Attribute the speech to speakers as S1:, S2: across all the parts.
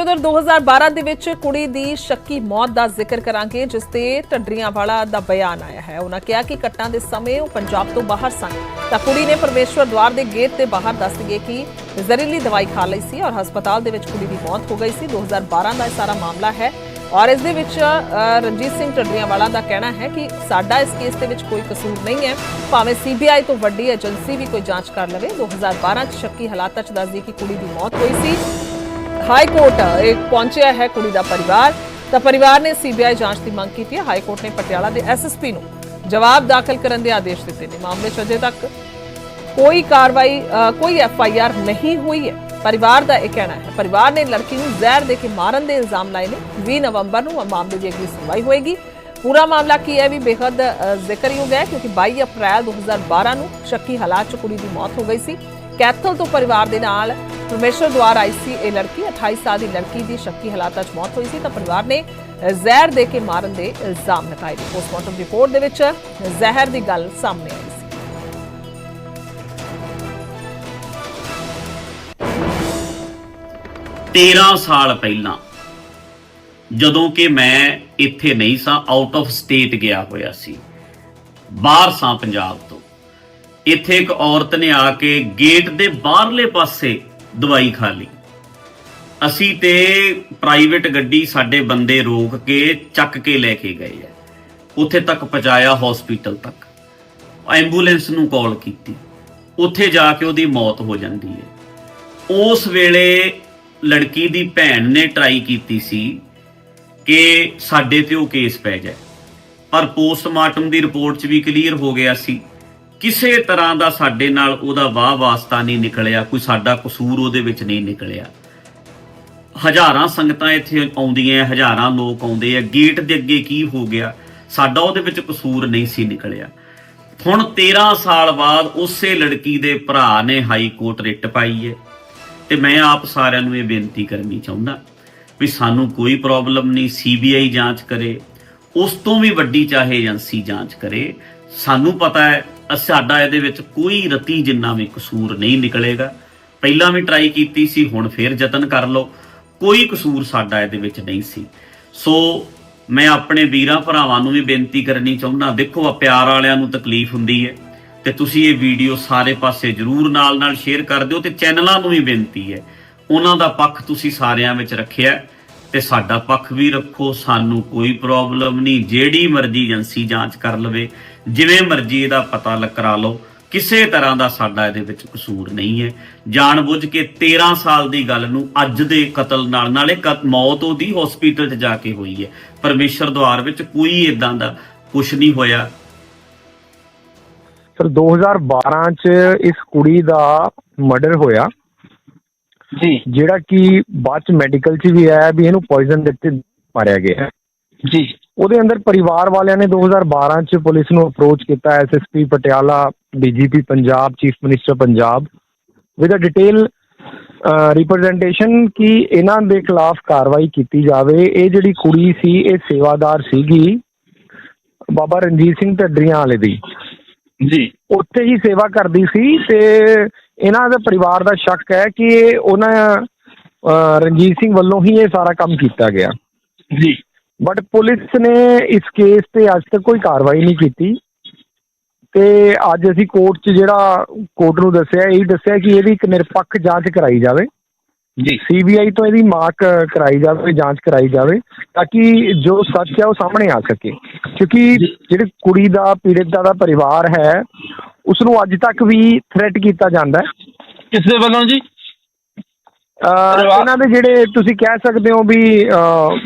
S1: ਉਧਰ 2012 ਦੇ ਵਿੱਚ ਕੁੜੀ ਦੀ ਸ਼ੱਕੀ ਮੌਤ ਦਾ ਜ਼ਿਕਰ ਕਰਾਂਗੇ ਜਿਸ ਤੇ ਢੱਡਰੀਆਂ ਵਾਲਾ ਦਾ ਬਿਆਨ ਆਇਆ ਹੈ। ਉਹਨਾਂ ਕਿਹਾ ਕਿ ਕੱਟਾਂ ਦੇ ਸਮੇਂ ਉਹ ਪੰਜਾਬ ਤੋਂ ਬਾਹਰ ਸਨ। ਤਾਂ ਕੁੜੀ ਨੇ ਪਰਮੇਸ਼ਵਰ ਦਵਾਰ ਦੇ ਗੇਟ ਤੇ ਬਾਹਰ ਦੱਸ ਗਈ ਕਿ ਜ਼ਹਿਰੀਲੀ ਦਵਾਈ ਖਾ ਲਈ ਸੀ ਔਰ ਹਸਪਤਾਲ ਦੇ ਵਿੱਚ ਕੁੜੀ ਦੀ ਮੌਤ ਹੋ ਗਈ ਸੀ। 2012 ਦਾ ਇਹ ਸਾਰਾ ਮਾਮਲਾ ਹੈ ਔਰ ਇਸ ਦੇ ਵਿੱਚ ਅ, ਰਣਜੀਤ ਸਿੰਘ ਢੱਡਰੀਆਂ ਵਾਲਾ ਦਾ ਕਹਿਣਾ ਹੈ ਕਿ ਸਾਡਾ ਇਸ ਕੇਸ ਦੇ ਵਿੱਚ ਕੋਈ ਕਸੂਰ ਨਹੀਂ ਹੈ। ਭਾਵੇਂ ਸੀਬੀਆਈ ਤੋਂ ਵੱਡੀ ਏਜੰਸੀ ਵੀ ਕੋਈ ਜਾਂਚ ਕਰ ਲਵੇ 2012 ਚ ਸ਼ੱਕੀ ਹਾਲਾਤਾਂ ਚ ਦੱਸਦੀ ਕਿ ਕੁੜੀ ਦੀ ਮੌਤ ਹੋਈ ਸੀ। ਹਾਈ ਕੋਰਟ ਇੱਕ ਪਹੁੰਚਿਆ ਹੈ ਕੁੜੀ ਦਾ ਪਰਿਵਾਰ। ਤਾਂ ਪਰਿਵਾਰ ਨੇ ਸੀਬੀਆਈ ਜਾਂਚ ਦੀ ਮੰਗ ਕੀਤੀ ਹੈ। ਹਾਈ ਕੋਰਟ ਨੇ ਪਟਿਆਲਾ ਦੇ ਐਸਐਸਪੀ ਨੂੰ ਜਵਾਬ ਦਾਖਲ ਕਰਨ ਦੇ ਆਦੇਸ਼ ਦਿੱਤੇ ਨੇ। ਮਾਮਲੇ 'ਚ ਅਜੇ ਤੱਕ ਕੋਈ ਕਾਰਵਾਈ ਕੋਈ ਐਫਆਈਆਰ ਨਹੀਂ ਹੋਈ ਹੈ। ਪਰਿਵਾਰ ਦਾ ਇਹ ਕਹਿਣਾ ਹੈ। ਪਰਿਵਾਰ ਨੇ ਲੜਕੀ ਨੂੰ ਜ਼ਹਿਰ ਦੇ ਕੇ ਮਾਰਨ ਦੇ ਇਲਜ਼ਾਮ ਲਾਏ ਨੇ। 20 ਨਵੰਬਰ ਨੂੰ ਮਾਮਲੇ ਦੀ ਅਗਲੀ ਸੁਣਵਾਈ ਹੋਏਗੀ। ਪੂਰਾ ਮਾਮਲਾ ਕੀ ਹੈ ਵੀ ਬੇहद ਜ਼ਿਕਰਯੋਗ ਹੈ ਕਿਉਂਕਿ 22 ਅਪ੍ਰੈਲ 2012 ਨੂੰ ਸ਼ੱਕੀ ਹਾਲਾਤ 'ਚ ਕੁੜੀ ਦੀ ਮੌਤ ਹੋ ਗਈ ਸੀ। ਕੈਥਲ ਤੋਂ ਪਰਿਵਾਰ ਦੇ ਨਾਲ ਪਰਮੇਸ਼ਰ ਦੁਆਰ ਆਈ ਸੀ ਇਹ ਲੜਕੀ 28 ਸਾਲ ਦੀ ਲੜਕੀ ਦੀ ਸ਼ੱਕੀ ਹਾਲਾਤਾਂ 'ਚ ਮੌਤ ਹੋਈ ਸੀ ਤਾਂ ਪਰਿਵਾਰ ਨੇ ਜ਼ਹਿਰ ਦੇ ਕੇ ਮਾਰਨ ਦੇ ਇਲਜ਼ਾਮ ਲਗਾਏ ਪੋਸਟਮਾਰਟਮ ਰਿਪੋਰਟ ਦੇ ਵਿੱਚ ਜ਼ਹਿਰ ਦੀ ਗੱਲ ਸਾਹਮਣੇ ਆਈ ਸੀ।
S2: 13 ਸਾਲ ਪਹਿਲਾਂ ਜਦੋਂ ਕਿ ਮੈਂ ਇੱਥੇ ਨਹੀਂ ਸਾਂ ਆਊਟ ਆਫ ਸਟੇਟ ਗਿਆ ਹੋਇਆ ਸੀ, ਬਾਹਰ ਸਾਂ ਪੰਜਾਬ ਤੋਂ। ਇੱਥੇ ਇੱਕ ਔਰਤ ਨੇ ਆ ਕੇ ਗੇਟ ਦੇ ਬਾਹਰਲੇ ਪਾਸੇ ਦਵਾਈ ਖਾ ਲਈ। ਅਸੀਂ ਤੇ ਪ੍ਰਾਈਵੇਟ ਗੱਡੀ ਸਾਡੇ ਬੰਦੇ ਰੋਕ ਕੇ, ਚੱਕ ਕੇ ਲੈ ਕੇ ਗਏ ਆ। ਉੱਥੇ ਤੱਕ ਪਹੁੰਚਾਇਆ ਹਸਪੀਟਲ ਤੱਕ। ਐਂਬੂਲੈਂਸ ਨੂੰ ਕਾਲ ਕੀਤੀ। ਉੱਥੇ ਜਾ ਕੇ ਉਹਦੀ ਮੌਤ ਹੋ ਜਾਂਦੀ ਹੈ। ਉਸ ਵੇਲੇ ਲੜਕੀ ਦੀ ਭੈਣ ਨੇ ਟਰਾਈ ਕੀਤੀ ਸੀ ਕਿ ਸਾਡੇ ਤੇ ਉਹ ਕੇਸ ਪੈ ਜਾਏ। ਪਰ ਪੋਸਟਮਾਰਟਮ ਦੀ ਰਿਪੋਰਟ 'ਚ ਵੀ ਕਲੀਅਰ ਹੋ ਗਿਆ ਸੀ ਕਿਸੇ ਤਰ੍ਹਾਂ ਦਾ ਸਾਡੇ ਨਾਲ ਉਹਦਾ ਵਾਹ ਵਾਸਤਾ ਨਹੀਂ ਨਿਕਲਿਆ, ਕੋਈ ਸਾਡਾ ਕਸੂਰ ਉਹਦੇ ਵਿੱਚ ਨਹੀਂ ਨਿਕਲਿਆ। ਹਜ਼ਾਰਾਂ ਸੰਗਤਾਂ ਇੱਥੇ ਆਉਂਦੀਆਂ ਹਜ਼ਾਰਾਂ ਲੋਕ ਆਉਂਦੇ ਆ ਗੇਟ ਦੇ ਅੱਗੇ ਕੀ ਹੋ ਗਿਆ? ਸਾਡਾ ਉਹਦੇ ਵਿੱਚ ਕਸੂਰ ਨਹੀਂ ਸੀ ਨਿਕਲਿਆ। ਹੁਣ 13 ਸਾਲ ਬਾਅਦ ਉਸੇ ਲੜਕੀ ਦੇ ਭਰਾ ਨੇ ਹਾਈ ਕੋਰਟ ਰਿਟ ਪਾਈ ਹੈ ਤੇ ਮੈਂ ਆਪ ਸਾਰਿਆਂ ਨੂੰ ਇਹ ਬੇਨਤੀ ਕਰਨੀ ਚਾਹੁੰਦਾ ਵੀ ਸਾਨੂੰ ਕੋਈ ਪ੍ਰੋਬਲਮ ਨਹੀਂ, ਸੀਬੀਆਈ ਜਾਂਚ ਕਰੇ, ਉਸ ਤੋਂ ਵੀ ਵੱਡੀ ਚਾਹੇ ਏਜੰਸੀ ਜਾਂਚ ਕਰੇ। ਸਾਨੂੰ ਪਤਾ ਹੈ ਸਾਡਾ ਇਹਦੇ ਵਿੱਚ ਕੋਈ ਰਤੀ ਜਿੰਨਾ ਵੀ ਕਸੂਰ ਨਹੀਂ ਨਿਕਲੇਗਾ। ਪਹਿਲਾਂ ਵੀ ਟਰਾਈ ਕੀਤੀ ਸੀ, ਹੁਣ ਫੇਰ ਯਤਨ ਕਰ ਲਓ। ਕੋਈ ਕਸੂਰ ਸਾਡਾ ਇਹਦੇ ਵਿੱਚ ਨਹੀਂ ਸੀ। ਸੋ ਮੈਂ ਆਪਣੇ ਵੀਰਾਂ ਭਰਾਵਾਂ ਨੂੰ ਵੀ ਬੇਨਤੀ ਕਰਨੀ ਚਾਹੁੰਦਾ, ਦੇਖੋ ਆ ਪਿਆਰ ਵਾਲਿਆਂ ਨੂੰ ਤਕਲੀਫ ਹੁੰਦੀ ਹੈ ਤੇ ਤੁਸੀਂ ਇਹ ਵੀਡੀਓ ਸਾਰੇ ਪਾਸੇ ਜਰੂਰ ਨਾਲ-ਨਾਲ ਸ਼ੇਅਰ ਕਰ ਦਿਓ ਤੇ ਚੈਨਲਾਂ ਨੂੰ ਵੀ ਬੇਨਤੀ ਹੈ। ਉਹਨਾਂ ਦਾ ਪੱਖ ਤੁਸੀਂ ਸਾਰਿਆਂ ਵਿੱਚ ਰੱਖਿਆ। ਤੇ ਸਾਡਾ ਪੱਖ ਵੀ ਰੱਖੋ, ਸਾਨੂੰ ਕੋਈ ਪ੍ਰੋਬਲਮ ਨਹੀਂ। ਜਿਹੜੀ ਮਰਜ਼ੀ ਏਜੰਸੀ ਜਾਂਚ ਕਰ ਲਵੇ, ਜਿਵੇਂ ਮਰਜ਼ੀ ਇਹਦਾ ਪਤਾ ਲ ਲਓ। ਕਿਸੇ ਤਰ੍ਹਾਂ ਦਾ ਸਾਡਾ ਇਹਦੇ ਵਿੱਚ ਕਸੂਰ ਨਹੀਂ ਹੈ। ਜਾਣਬੁੱਝ ਕੇ 13 ਸਾਲ ਦੀ ਗੱਲ ਨੂੰ ਅੱਜ ਦੇ ਕਤਲ ਨਾਲ, ਨਾਲੇ ਕਤ- ਮੌਤ ਉਹਦੀ ਹਸਪੀਟਲ 'ਚ ਜਾ ਕੇ ਹੋਈ ਹੈ। ਪਰਮੇਸ਼ਰ ਦੁਆਰ ਵਿੱਚ ਕੋਈ ਇਦਾਂ ਦਾ ਕੁਝ ਨਹੀਂ ਹੋਇਆ।
S3: ਸਰ 2012 ਚ ਇਸ ਕੁੜੀ ਦਾ ਮਰਡਰ ਹੋਇਆ।
S4: ਜੀ।
S3: ਜਿਹੜਾ ਕਿ ਬਾਅਦ ਚ ਮੈਡੀਕਲ ਚ ਵੀ ਆਇਆ ਵੀ ਇਹਨੂੰ ਪੋਇਜ਼ਨ ਦਿੱਤੇ ਮਾਰਿਆ ਗਿਆ।
S4: ਜੀ।
S3: ਉਹਦੇ ਅੰਦਰ ਪਰਿਵਾਰ ਵਾਲਿਆਂ ਨੇ 2012 ਚ ਪੁਲਿਸ ਨੂੰ ਅਪਰੋਚ ਕੀਤਾ SSP Patiala DGP Punjab chief minister Punjab with a detail representation ਕਿ ਇਹਨਾਂ ਦੇ ਖਿਲਾਫ ਕਾਰਵਾਈ ਕੀਤੀ ਜਾਵੇ। ਇਹ ਜਿਹੜੀ ਕੁੜੀ ਸੀ ਇਹ ਸੇਵਾਦਾਰ ਸੀਗੀ ਬਾਬਾ ਰਣਜੀਤ ਸਿੰਘ ਢੱਡਰੀਆਂ ਵਾਲੇ ਦੀ।
S4: ਜੀ।
S3: ਉੱਥੇ ਹੀ ਸੇਵਾ ਕਰਦੀ ਸੀ ਤੇ ਇਹਨਾਂ ਦੇ ਪਰਿਵਾਰ ਦਾ ਸ਼ੱਕ ਹੈ ਕਿ ਉਹਨਾਂ ਰਣਜੀਤ ਸਿੰਘ ਵੱਲੋਂ ਹੀ ਇਹ ਸਾਰਾ ਕੰਮ ਕੀਤਾ ਗਿਆ।
S4: ਜੀ।
S3: ਬਟ ਪੁਲਿਸ ਨੇ ਇਸ ਕੇਸ ਤੇ ਅੱਜ ਤੱਕ ਕੋਈ ਕਾਰਵਾਈ ਨਹੀਂ ਕੀਤੀ। ਤੇ ਅੱਜ ਅਸੀਂ ਕੋਰਟ 'ਚ ਜਿਹੜਾ ਕੋਰਟ ਨੂੰ ਦੱਸਿਆ ਇਹ ਦੱਸਿਆ ਕਿ ਇਹਦੀ ਇੱਕ ਨਿਰਪੱਖ ਜਾਂਚ ਕਰਾਈ ਜਾਵੇ।
S4: ਜੀ।
S3: ਸੀਬੀਆਈ ਤੋਂ ਇਹਦੀ ਮਾਰਕ ਕਰਾਈ ਜਾਵੇ ਜਾਂਚ ਕਰਾਈ ਜਾਵੇ ਤਾਂ ਕਿ ਜੋ ਸੱਚ ਹੈ ਉਹ ਸਾਹਮਣੇ ਆ ਸਕੇ। ਕਿਉਂਕਿ ਜਿਹੜੀ ਕੁੜੀ ਦਾ ਪੀੜਤ ਦਾ ਦਾ ਪਰਿਵਾਰ ਹੈ ਉਸ ਨੂੰ ਅੱਜ ਤੱਕ ਵੀ ਥ੍ਰੈਟ ਕੀਤਾ ਜਾਂਦਾ ਹੈ।
S4: ਕਿਸ ਦੇ ਵੱਲੋਂ ਜੀ?
S3: ਅਹ
S4: ਪਰਿਵਾਰ-
S3: ਇਹਨਾਂ ਦੇ ਜਿਹੜੇ ਤੁਸੀਂ ਕਹਿ ਸਕਦੇ ਹੋ ਵੀ ਅਹ,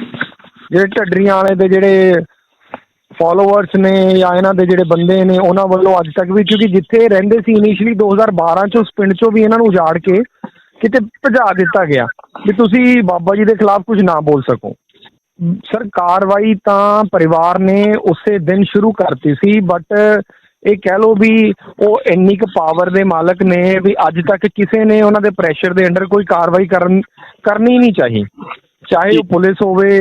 S3: ਜਿਹੜੇ ਢੱਡਰੀਆਂ ਵਾਲੇ ਦੇ ਜਿਹੜੇ ਫਾਲੋਅਰਸ ਨੇ ਜਾਂ ਇਹਨਾਂ ਦੇ ਜਿਹੜੇ ਬੰਦੇ ਨੇ ਉਹਨਾਂ ਵੱਲੋਂ ਅੱਜ ਤੱਕ ਵੀ ਕਿਉਂਕਿ ਜਿੱਥੇ ਰਹਿੰਦੇ ਸੀ ਇਨੀਸ਼ੀਅਲੀ 2012 ਚ ਉਸ ਪਿੰਡ ਚੋਂ ਵੀ ਇਹਨਾਂ ਨੂੰ ਉਜਾੜ ਕੇ ਕਿਤੇ ਭਜਾ ਦਿੱਤਾ ਗਿਆ ਵੀ ਤੁਸੀਂ ਬਾਬਾ ਜੀ ਦੇ ਖਿਲਾਫ ਕੁਝ ਨਾ ਬੋਲ ਸਕੋ। ਸਰ, ਕਾਰਵਾਈ ਤਾਂ ਪਰਿਵਾਰ ਨੇ ਉਸੇ ਦਿਨ ਸ਼ੁਰੂ ਕਰਤੀ ਸੀ ਬਟ ਇਹ ਕਹਿ ਲਓ ਵੀ ਉਹ ਇੰਨੀ ਕੁ ਪਾਵਰ ਦੇ ਮਾਲਕ ਨੇ ਵੀ ਅੱਜ ਤੱਕ ਕਿਸੇ ਨੇ ਉਹਨਾਂ ਦੇ ਪ੍ਰੈਸ਼ਰ ਦੇ ਅੰਡਰ ਕੋਈ ਕਾਰਵਾਈ ਕਰਨ, ਕਰਨੀ ਨਹੀਂ ਚਾਹੀ। ਚਾਹੇ ਉਹ ਪੁਲਿਸ ਹੋਵੇ,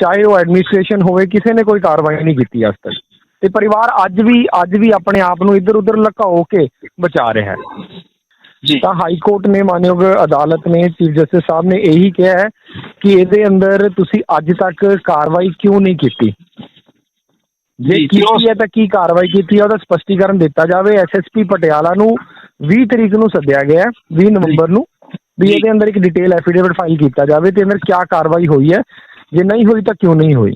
S3: ਚਾਹੇ ਉਹ ਐਡਮਿਨਿਸਟ੍ਰੇਸ਼ਨ ਹੋਵੇ, ਕਿਸੇ ਨੇ ਕੋਈ ਕਾਰਵਾਈ ਨਹੀਂ ਕੀਤੀ ਅੱਜ ਤੱਕ। ਤੇ ਪਰਿਵਾਰ ਅੱਜ ਵੀ ਅੱਜ ਵੀ ਆਪਣੇ ਆਪ ਨੂੰ ਇੱਧਰ ਉੱਧਰ ਲਕਾਓ ਕੇ ਬਚਾ ਰਿਹਾ ਹੈ। ਤਾਂ ਹਾਈ ਕੋਰਟ ਨੇ ਮਾਨਯੋਗ ਅਦਾਲਤ ਨੇ ਚੀਫ ਜਸਟਿਸ ਸਾਹਿਬ ਨੇ ਇਹੀ ਕਿਹਾ ਹੈ ਕਿ ਇਹਦੇ ਅੰਦਰ ਤੁਸੀਂ ਅੱਜ ਤੱਕ ਕਾਰਵਾਈ ਕਿਉਂ ਨਹੀਂ ਕੀਤੀ? ਜੇ? ਕੀਤੀ ਹੈ ਤਾਂ ਕੀ ਕਾਰਵਾਈ ਕੀਤੀ ਹੈ? ਉਹਦਾ ਸਪਸ਼ਟੀਕਰਨ ਦਿੱਤਾ ਜਾਵੇ। ਐਸਐਸਪੀ ਪਟਿਆਲਾ ਨੂੰ 20 ਤਰੀਕ ਨੂੰ ਸੱਦਿਆ ਗਿਆ ਹੈ 20 ਨਵੰਬਰ ਨੂੰ। ਵੀ। ਇਹਦੇ ਅੰਦਰ ਇੱਕ ਡਿਟੇਲ ਐਫੀਡੇਵਿਟ ਫਾਈਲ ਕੀਤਾ ਜਾਵੇ ਤੇ ਅੰਦਰ ਕੀ ਕਾਰਵਾਈ ਹੋਈ ਹੈ? ਜੇ ਨਹੀਂ ਹੋਈ ਤਾਂ ਕਿਉਂ ਨਹੀਂ ਹੋਈ?